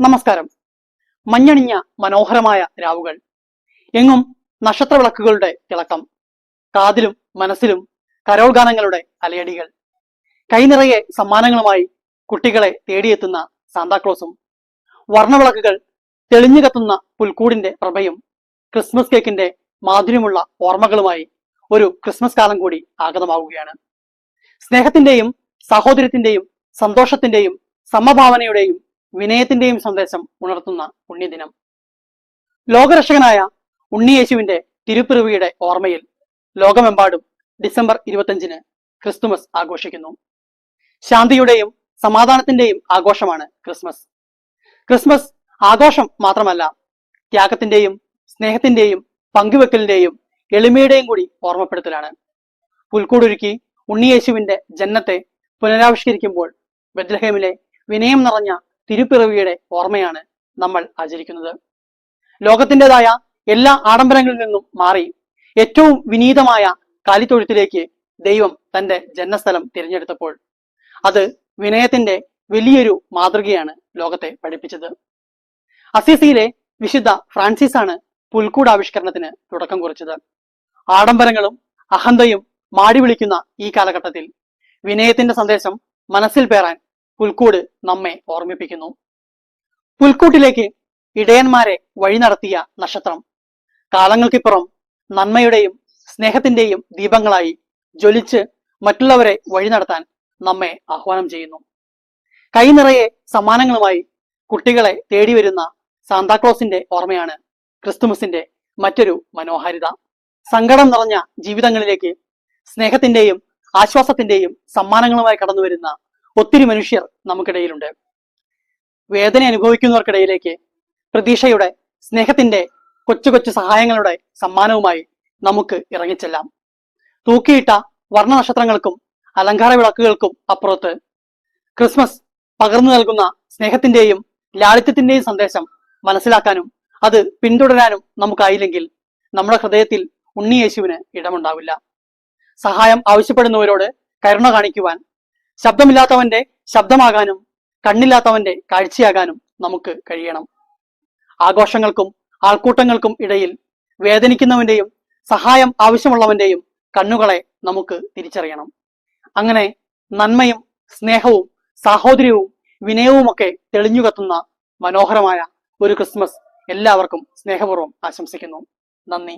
നമസ്കാരം. മഞ്ഞണിഞ്ഞ മനോഹരമായ രാവുകൾ. എങ്ങും നക്ഷത്രവിളക്കുകളുടെ തിളക്കം. കാതിലും മനസ്സിലും കരോൾ ഗാനങ്ങളുടെ അലയടികൾ. കൈനിറയെ സമ്മാനങ്ങളുമായി കുട്ടികളെ തേടിയെത്തുന്ന സാന്താക്ലോസും. വർണവിളക്കുകൾ തെളിഞ്ഞു കത്തുന്ന പുൽക്കൂടിന്റെ പ്രഭയും ക്രിസ്മസ് കേക്കിന്റെ മാധുര്യമുള്ള ഓർമ്മകളുമായി ഒരു ക്രിസ്മസ് കാലം കൂടി ആഗതമാവുകയാണ്. സ്നേഹത്തിന്റെയും സഹോദര്യത്തിന്റെയും സന്തോഷത്തിന്റെയും സമഭാവനയുടെയും വിനയത്തിന്റെയും സന്ദേശം ഉണർത്തുന്ന പുണ്യദിനം. ലോകരക്ഷകനായ ഉണ്ണിയേശുവിന്റെ തിരുപ്പിറവിയുടെ ഓർമ്മയിൽ ലോകമെമ്പാടും ഡിസംബർ ഇരുപത്തഞ്ചിന് ക്രിസ്തുമസ് ആഘോഷിക്കുന്നു. ശാന്തിയുടെയും സമാധാനത്തിന്റെയും ആഘോഷമാണ് ക്രിസ്മസ്. ക്രിസ്മസ് ആഘോഷം മാത്രമല്ല ത്യാഗത്തിന്റെയും സ്നേഹത്തിന്റെയും പങ്കുവെക്കലിന്റെയും എളിമയുടെയും കൂടി ഓർമ്മപ്പെടുത്തലാണ്. പുൽക്കൂടൊരുക്കി ഉണ്ണിയേശുവിന്റെ ജന്മത്തെ പുനരാവിഷ്കരിക്കുമ്പോൾ ബദ്രഹേമിലെ വിനയം നിറഞ്ഞ തിരുപ്പിറവിയുടെ ഓർമ്മയാണ് നമ്മൾ ആചരിക്കുന്നത്. ലോകത്തിന്റെതായ എല്ലാ ആഡംബരങ്ങളിൽ നിന്നും മാറി ഏറ്റവും വിനീതമായ കാലിത്തൊഴുത്തിലേക്ക് ദൈവം തന്റെ ജന്മസ്ഥലം തിരഞ്ഞെടുത്തപ്പോൾ അത് വിനയത്തിന്റെ വലിയൊരു മാതൃകയാണ് ലോകത്തെ പഠിപ്പിച്ചത്. അസീസിയിലെ വിശുദ്ധ ഫ്രാൻസിസ് ആണ് പുൽക്കൂട് ആവിഷ്കരണത്തിന് തുടക്കം കുറിച്ചത്. ആഡംബരങ്ങളും അഹന്തയും മാടി വിളിക്കുന്ന ഈ കാലഘട്ടത്തിൽ വിനയത്തിന്റെ സന്ദേശം മനസ്സിൽ പേറാൻ പുൽക്കൂട് നമ്മെ ഓർമ്മിപ്പിക്കുന്നു. പുൽക്കൂട്ടിലേക്ക് ഇടയന്മാരെ വഴി നടത്തിയ നക്ഷത്രം. കാലങ്ങൾക്കിപ്പുറം നന്മയുടെയും സ്നേഹത്തിന്റെയും ദീപങ്ങളായി ജ്വലിച്ച് മറ്റുള്ളവരെ വഴി നടത്താൻ നമ്മെ ആഹ്വാനം ചെയ്യുന്നു. കൈ നിറയെ സമ്മാനങ്ങളുമായി കുട്ടികളെ തേടി വരുന്ന സാന്താക്ലോസിന്റെ ഓർമ്മയാണ് ക്രിസ്തുമസിന്റെ മറ്റൊരു മനോഹാരിത. സങ്കടം നിറഞ്ഞ ജീവിതങ്ങളിലേക്ക് സ്നേഹത്തിന്റെയും ആശ്വാസത്തിന്റെയും സമ്മാനങ്ങളുമായി കടന്നു വരുന്ന ഒത്തിരി മനുഷ്യർ നമുക്കിടയിലുണ്ട്. വേദന അനുഭവിക്കുന്നവർക്കിടയിലേക്ക് പ്രതീക്ഷയുടെ സ്നേഹത്തിന്റെ കൊച്ചു കൊച്ചു സഹായങ്ങളുടെ സമ്മാനവുമായി നമുക്ക് ഇറങ്ങിച്ചെല്ലാം. തൂക്കിയിട്ട വർണ നക്ഷത്രങ്ങൾക്കും അലങ്കാര വിളക്കുകൾക്കും അപ്പുറത്ത് ക്രിസ്മസ് പകർന്നു നൽകുന്ന സ്നേഹത്തിന്റെയും ലാളിത്യത്തിന്റെയും സന്ദേശം മനസ്സിലാക്കാനും അത് പിന്തുടരാനും നമുക്കായില്ലെങ്കിൽ നമ്മുടെ ഹൃദയത്തിൽ ഉണ്ണിയേശുവിന് ഇടമുണ്ടാവില്ല. സഹായം ആവശ്യപ്പെടുന്നവരോട് കരുണ കാണിക്കുവാൻ ശബ്ദമില്ലാത്തവന്റെ ശബ്ദമാകാനും കണ്ണില്ലാത്തവന്റെ കാഴ്ചയാകാനും നമുക്ക് കഴിയണം. ആഘോഷങ്ങൾക്കും ആൾക്കൂട്ടങ്ങൾക്കും ഇടയിൽ വേദനിക്കുന്നവന്റെയും സഹായം ആവശ്യമുള്ളവന്റെയും കണ്ണുകളെ നമുക്ക് തിരിച്ചറിയണം. അങ്ങനെ നന്മയും സ്നേഹവും സാഹോദര്യവും വിനയവുമൊക്കെ തെളിഞ്ഞു കത്തുന്ന മനോഹരമായ ഒരു ക്രിസ്മസ് എല്ലാവർക്കും സ്നേഹപൂർവം ആശംസിക്കുന്നു. നന്ദി.